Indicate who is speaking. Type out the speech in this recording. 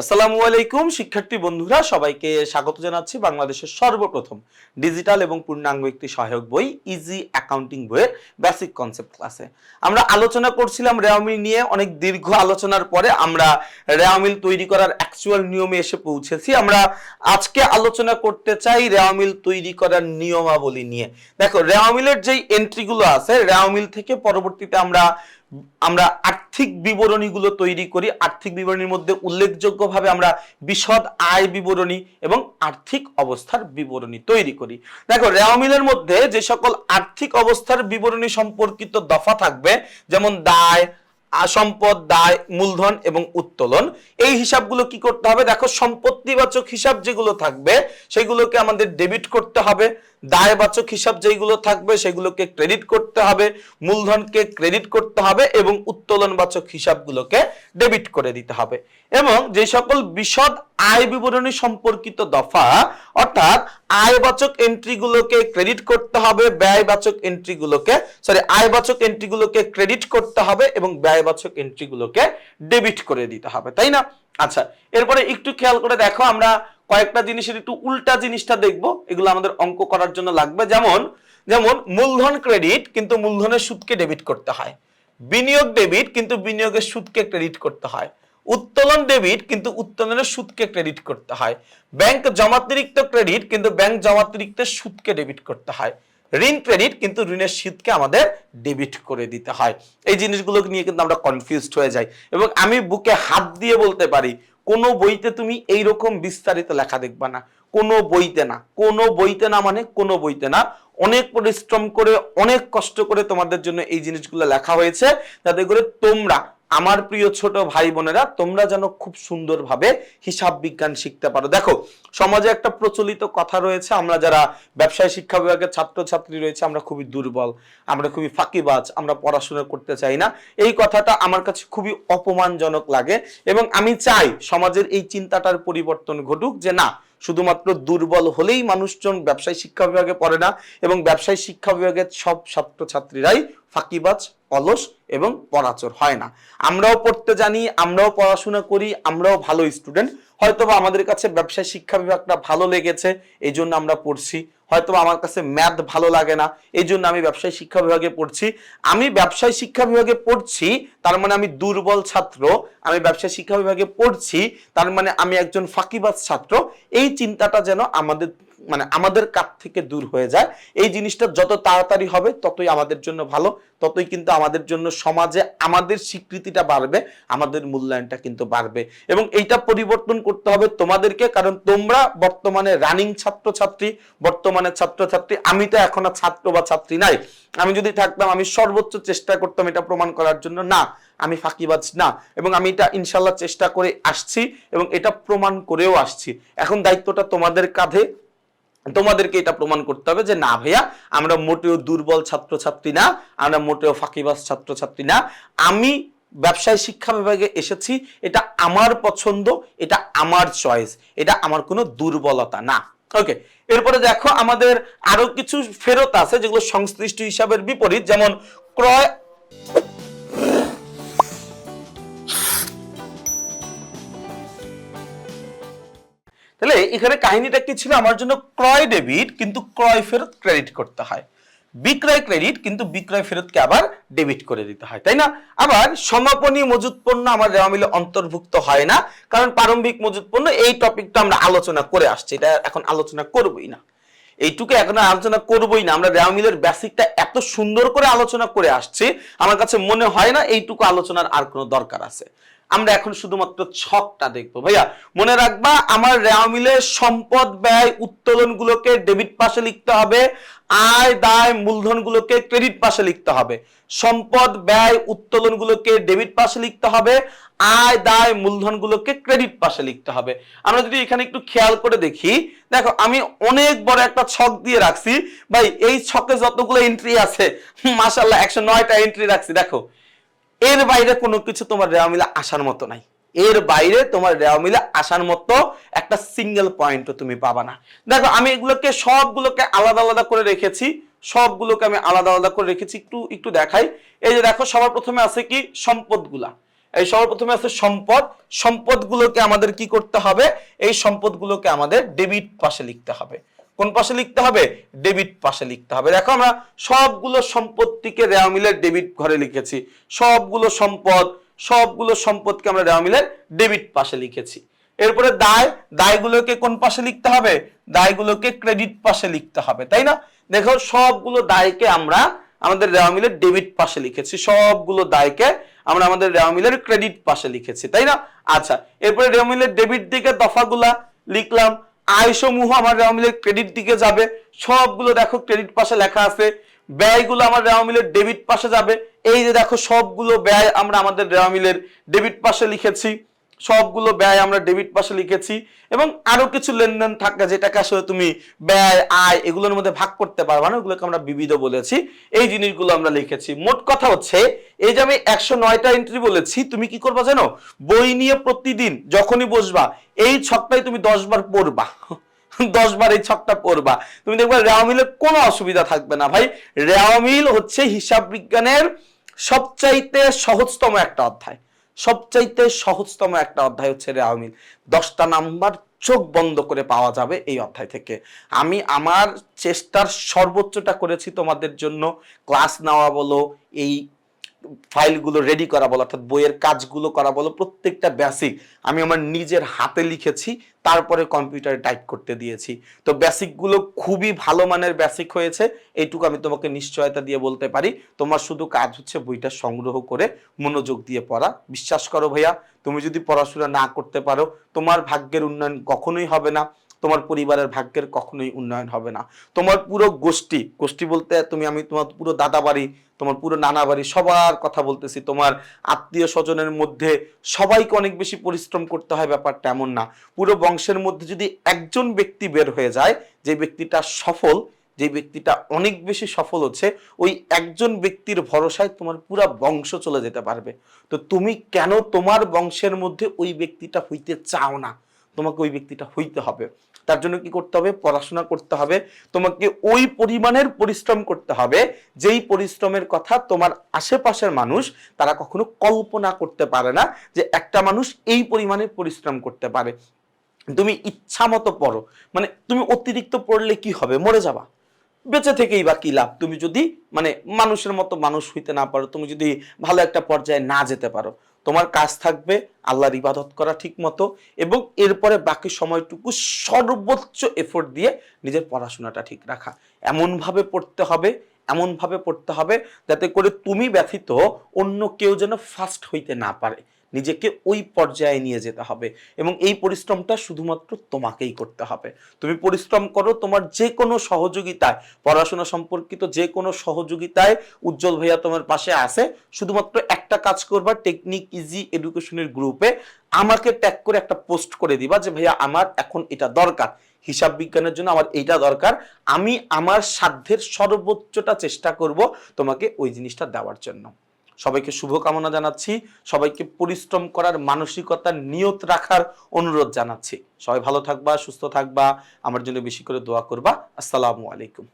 Speaker 1: আসসালামু আলাইকুম, শিক্ষার্থী বন্ধুরা, সবাইকে স্বাগত জানাচ্ছি বাংলাদেশের সর্বপ্রথম ডিজিটাল এবং পূর্ণাঙ্গ একটি সহায়ক বই ইজি অ্যাকাউন্টিং বইয়ের বেসিক কনসেপ্ট ক্লাসে আমরা আলোচনা করছিলাম রেওমিল নিয়ে, অনেক দীর্ঘ আলোচনার পরে আমরা রেওমিল তৈরি করার অ্যাকচুয়াল নিয়মে এসে পৌঁছেছি। আমরা আজকে আলোচনা করতে চাই রেওমিল তৈরি করার নিয়মাবলী নিয়ে। দেখো রেওমিলের যেই এন্ট্রিগুলো আছে রেওমিল থেকে পরবর্তীতে আমরা আমরা আর্থিক বিবরণীগুলো তৈরি করি। আর্থিক বিবরণীর মধ্যে উল্লেখযোগ্যভাবে আমরা বিশদ আয় বিবরণী এবং আর্থিক অবস্থার বিবরণী তৈরি করি। দেখো রেওমিলের মধ্যে যে সকল আর্থিক অবস্থার বিবরণী সম্পর্কিত দফা থাকবে, যেমন দায় সম্পদ, দায়, মূলধন এবং উত্তোলন। এই হিসাবগুলো কি করতে হবে? দেখো, সম্পত্তিবাচক হিসাব যেগুলো থাকবে, সেগুলোকে আমাদের ডেবিট করতে হবে। দায়বাচক হিসাব যেগুলো থাকবে সেগুলোকে ক্রেডিট করতে হবে, মূলধনকে ক্রেডিট করতে হবে এবং উত্তোলনবাচক হিসাবগুলোকে ডেবিট করে দিতে হবে। এবং যে সকল বিশদ আয় বিবরণী সম্পর্কিত দফা, অর্থাৎ আয়বাচক এন্ট্রিগুলোকে ক্রেডিট করতে হবে, ব্যয়বাচক এন্ট্রিগুলোকে সরি আয়বাচক এন্ট্রিগুলোকে ক্রেডিট করতে হবে এবং ব্যয়বাচক এন্ট্রিগুলোকে ডেবিট করে দিতে হবে, তাই না? আচ্ছা এরপরে একটু খেয়াল করে দেখো, আমরা কয়েকটা জিনিসের একটু উল্টা জিনিসটা দেখব, এগুলো আমাদের অঙ্ক করার জন্য লাগবে। যেমন যেমন মূলধন ক্রেডিট কিন্তু মূলধনের সুদকে ডেবিট করতে হয়। বিনিয়োগ ডেবিট কিন্তু বিনিয়োগের সুদকে ক্রেডিট করতে হয়। উত্তোলন ডেবিট কিন্তু উত্তোলনের সুদকে ক্রেডিট করতে হয়। ব্যাংক জমাতিরিক্ত ক্রেডিট কিন্তু ব্যাংক জমাতিরিক্ত সুদকে ডেবিট করতে হয়। ঋণ ক্রেডিট কিন্তু ঋণের সুদকে আমাদের ডেবিট করে দিতে হয়। এই জিনিসগুলো নিয়ে কিন্তু আমরা কনফিউজড হয়ে যাই এবং আমি বুকে হাত দিয়ে বলতে পারি, কোনো বইতে তুমি এই রকম বিস্তারিত লেখা দেখবা না। কোনো বইতে না। কোনো বইতে না মানে কোনো বইতে না। অনেক পরিশ্রম করে, অনেক কষ্ট করে তোমাদের জন্য এই জিনিসগুলো লেখা হয়েছে। যাতে করে তোমরা আমার প্রিয় ছোট ভাই বোনেরা, তোমরা যেন খুব সুন্দরভাবে হিসাব বিজ্ঞান শিখতে পারো। দেখো, সমাজে একটা প্রচলিত কথা রয়েছে, আমরা যারা ব্যবসায় শিক্ষা বিভাগের ছাত্রছাত্রী রয়েছে, আমরা খুবই দুর্বল, আমরা খুবই ফাঁকিবাজ, আমরা পড়াশোনা করতে চাই না। এই কথাটা আমার কাছে খুবই অপমানজনক লাগে এবং আমি চাই সমাজের এই চিন্তাটার পরিবর্তন ঘটুক যে না শুধুমাত্র দুর্বল হলেই মানুষজন ব্যবসায় শিক্ষা বিভাগে পড়ে না এবং ব্যবসায় শিক্ষা বিভাগের সব ছাত্রছাত্রীরাই ফাঁকিবাজ, অলস এবং পরাচর হয় না। আমরাও পড়তে জানি, আমরাও পড়াশোনা করি, আমরাও ভালো স্টুডেন্ট হয়তোবা আমাদের কাছে ব্যবসায় শিক্ষা বিভাগটা ভালো লেগেছে, এই জন্য আমরা পড়ছি। হয়তো আমার কাছে ম্যাথ ভালো লাগে না, এই জন্য আমি ব্যবসায় শিক্ষা বিভাগে পড়ছি। আমি ব্যবসায় শিক্ষা বিভাগে পড়ছি, তার মানে আমি দুর্বল ছাত্র। আমি ব্যবসায় শিক্ষা বিভাগে পড়ছি, তার মানে আমি একজন ফাঁকিবাজ ছাত্র। এই চিন্তাটা যেন আমাদের মানে আমাদের কাছ থেকে দূর হয়ে যায়। এই জিনিসটা যত তাড়াতাড়ি হবে, ততই আমাদের জন্য ভালো, ততই কিন্তু আমাদের জন্য সমাজে আমাদের স্বীকৃতিটা বাড়বে, আমাদের মূল্যায়নটা কিন্তু বাড়বে। এবং এইটা পরিবর্তন করতে হবে তোমাদেরকে, কারণ তোমরা বর্তমানে রানিং ছাত্রছাত্রী, বর্তমানে ছাত্রছাত্রী, আমি তো এখন আর ছাত্র বা ছাত্রী নাই। আমি যদি থাকতাম, আমি সর্বোচ্চ চেষ্টা করতাম এটা প্রমাণ করার জন্য, না, আমি ফাঁকিবাজ না। এবং আমি এটা ইনশাল্লাহ চেষ্টা করে আসছি এবং এটা প্রমাণ করেও আসছি। এখন দায়িত্বটা তোমাদের কাঁধে তোমাদেরকে এটা প্রমাণ করতে হবে যে, না ভাইয়া, আমরা মোটেও দুর্বল ছাত্রছাত্রী না, আমরা মোটেও ফাঁকিবাজ ছাত্রছাত্রী না। আমি ব্যবসায় শিক্ষা বিভাগে এসেছি, এটা আমার পছন্দ, এটা আমার চয়েস এটা আমার কোনো দুর্বলতা না। ওকে এরপরে দেখো, আমাদের আরও কিছু ফেরত আছে যেগুলো সংশ্লিষ্ট হিসাবের বিপরীত, যেমন ক্রয় তাহলে এখানে কাহিনীটা কি ছিল? আমার জন্য ক্রয় ডেবিট, কিন্তু ক্রয় ফেরত ক্রেডিট করতে হয়। বিক্রয় ক্রেডিট, কিন্তু বিক্রয় ফেরতকে আবার ডেবিট করে দিতে হয়, তাই না? আবার সমাপনী মজুত পণ্য আমার রেওয়া মিলে অন্তর্ভুক্ত হয় না, কারণ প্রারম্ভিক মজুত পণ্য, এই টপিকটা আমরা আলোচনা করে আসছি, এটা এখন আলোচনা করবই না। এইটুকু এখন আলোচনা করবোই না, আমরা রেওয়া মিলের বেসিকটা এত সুন্দর করে আলোচনা করে আসছি, আমার কাছে মনে হয় না এইটুকু আলোচনার আর কোনো দরকার আছে। আমরা এখন শুধুমাত্র ছকটা দেখব। ভাইয়া, মনে রাখবা আমার রেওয়া মিলের সম্পদ ব্যয় উত্তোলন গুলোকে ডেবিট পাশে লিখতে হবে, আয় দায় মূলধন গুলোকে ক্রেডিট পাশে লিখতে হবে। সম্পদ ব্যয় উত্তোলন গুলোকে ডেবিট পাশে লিখতে হবে, আয় দায় মূলধন গুলোকে ক্রেডিট পাশে লিখতে হবে। আমরা যদি এখানে একটু খেয়াল করে দেখি, দেখো, আমি অনেক বড় একটা ছক দিয়ে রাখছি। ভাই, এই ছকে যতগুলো এন্ট্রি আছে মাসাল্লাহ একশো নয়টা এন্ট্রি রাখছি, দেখো। এর বাইরে কোনো কিছু তোমার রেওয়া মিলে আসার মতো নাই। এর বাইরে তোমার রেওয়া মিলে আসার মতো একটা সিঙ্গেল পয়েন্টও তুমি পাবা না। দেখো, আমি এগুলোকে, সবগুলোকে আলাদা আলাদা করে রেখেছি। সবগুলোকে আমি আলাদা আলাদা করে রেখেছি। একটু একটু দেখাই। এই যে দেখো, সবার প্রথমে আছে কি? সম্পদগুলা। এই সবার প্রথমে আছে সম্পদ। সম্পদগুলোকে আমাদের কি করতে হবে? এই সম্পদগুলোকে আমাদের ডেবিট পাশে লিখতে হবে। কোন পাশে লিখতে হবে? ডেবিট পাশে লিখতে হবে। দেখো আমরা সবগুলো সম্পত্তিকে রেওয়া মিলের ডেবিট ঘরে লিখেছি। সবগুলো সম্পদ, সবগুলো সম্পদকে আমরা রেওয়া মিলের ডেবিট পাশে লিখেছি। এরপরে দায়, দায়গুলোকে কোন পাশে লিখতে হবে? দায়গুলোকে ক্রেডিট পাশে লিখতে হবে, তাই না? দেখো সবগুলো দায়কে আমরা, আমাদের রেওয়া মিলের ডেবিট পাশে লিখেছি। সবগুলো দায়কে আমরা আমাদের রেওয়া মিলের ক্রেডিট পাশে লিখেছি, তাই না? আচ্ছা এরপরে রেওয়া মিলের ডেবিট দিকে দফাগুলা লিখলাম। আয় সমূহ আমার আওয়ামী মিলের ক্রেডিট দিকে যাবে। সবগুলো দেখো ক্রেডিট পাশে লেখা আছে। ব্যয়গুলো আমার আওয়ামী মিলের ডেবিট পাশে যাবে। এই যে দেখো সবগুলো ব্যয় আমরা আমাদের আওয়ামী মিলের ডেবিট পাশে লিখেছি। সবগুলো ব্যয় আমরা ডেবিট পাশে লিখেছি এবং আরও কিছু লেনদেন থাকে যেটাকে আসলে তুমি ব্যয়, আয় এগুলোর মধ্যে ভাগ করতে পারবা না, ওগুলোকে আমরা বিবিধ বলেছি। এই জিনিসগুলো আমরা লিখেছি। মোট কথা হচ্ছে, এই যে আমি একশো নয়টা এন্ট্রি বলেছি, তুমি কি করবা জানো? বই নিয়ে প্রতিদিন যখনই বসবা, এই ছকটাই তুমি দশ বার পড়বা। দশ বার এই ছকটা পড়বা। তুমি দেখবা রেওয়ামিলের কোনো অসুবিধা থাকবে না ভাই। রেওয়ামিল হচ্ছে হিসাব বিজ্ঞানের সবচাইতে সহজতম একটা অধ্যায়। সবচাইতে সহজতম একটা অধ্যায় হচ্ছে আওয়ামী দশটা নাম্বার চোখ বন্ধ করে পাওয়া যাবে এই অধ্যায় থেকে। আমি আমার চেষ্টার সর্বোচ্চটা করেছি তোমাদের জন্য। ক্লাস নেওয়া বলো, এই ফাইলগুলো রেডি করা বলো, অর্থাৎ বইয়ের কাজগুলো করা বলো, প্রত্যেকটা বেসিক আমি আমার নিজের হাতে লিখেছি, তারপরে কম্পিউটারে টাইপ করতে দিয়েছি। তো বেসিকগুলো খুবই ভালো মানের বেসিক হয়েছে, এইটুকু আমি তোমাকে নিশ্চয়তা দিয়ে বলতে পারি। তোমার শুধু কাজ হচ্ছে বইটা সংগ্রহ করে মনোযোগ দিয়ে পড়া। বিশ্বাস করো ভাইয়া, তুমি যদি পড়াশোনা না করতে পারো, তোমার ভাগ্যের উন্নয়ন কখনোই হবে না। তোমার পরিবারের ভাগ্যের কখনোই উন্নয়ন হবে না। তোমার পুরো গোষ্ঠী গোষ্ঠী বলতে তুমি, আমি তোমার পুরো দাদা বাড়ি তোমার পুরো নানা বাড়ি সবার কথা বলতেছি। তোমার আত্মীয় স্বজনের মধ্যে সবাইকে অনেক বেশি পরিশ্রম করতে হয়, ব্যাপারটা এমন না। পুরো বংশের মধ্যে যদি একজন ব্যক্তি বের হয়ে যায়, যে ব্যক্তিটা সফল, যে ব্যক্তিটা অনেক বেশি সফল হচ্ছে, ওই একজন ব্যক্তির ভরসায় তোমার পুরো বংশ চলে যেতে পারবে। তো তুমি কেন তোমার বংশের মধ্যে ওই ব্যক্তিটা হইতে চাও না? তোমাকে ওই ব্যক্তিটা হইতে হবে। তার জন্য কি করতে হবে? পড়াশোনা করতে হবে। তোমাকে ওই পরিমাণের পরিশ্রম করতে হবে, যেই পরিশ্রমের কথা তোমার আশেপাশের মানুষ তারা কখনো কল্পনা করতে পারে না যে একটা মানুষ এই পরিমাণের পরিশ্রম করতে পারে। তুমি ইচ্ছা মতো পড়ো মানে তুমি অতিরিক্ত পড়লে কি হবে? মরে যাবা। বেঁচে থেকেই বা কি লাভ? তুমি যদি মানে মানুষের মতো মানুষ হইতে না পারো, তুমি যদি ভালো একটা পর্যায়ে না যেতে পারো। তোমার কাজ থাকবে, আল্লাহর ইবাদত করা ঠিক মতো এবং এরপরে বাকি সময়টুকু সর্বোচ্চ এফোর্ট দিয়ে নিজের পড়াশোনাটা ঠিক রাখা। এমনভাবে পড়তে হবে, এমনভাবে পড়তে হবে যাতে করে তুমি ব্যথিত অন্য কেউ যেন ফার্স্ট হইতে না পারে। নিজেকে ওই পর্যায়ে নিয়ে যেতে হবে এবং এই পরিশ্রমটা শুধুমাত্র তোমাকেই করতে হবে। তুমি পরিশ্রম করো তোমার যে কোনো সহযোগিতায়, পড়াশোনা সম্পর্কিত যে কোনো সহযোগিতায় উজ্জ্বল ভাইয়া তোমার পাশে আছে, শুধুমাত্র একটা কাজ করবা টেকনিক ইজি এডুকেশনের গ্রুপে আমাকে ট্যাগ করে একটা পোস্ট করে দিবা যে, ভাইয়া, আমার এখন এটা দরকার। হিসাব বিজ্ঞানের জন্য আমার এইটা দরকার। আমি আমার সাধ্যের সর্বোচ্চটা চেষ্টা করব তোমাকে ওই জিনিসটা দেওয়ার জন্য। সবাইকে শুভকামনা জানাচ্ছি, সবাইকে পরিশ্রম করার মানসিকতা নিয়ত রাখার অনুরোধ জানাচ্ছি। সবাই ভালো থাকবা, সুস্থ থাকবা, আমার জন্য বেশি করে দোয়া করবা। আসসালামু আলাইকুম।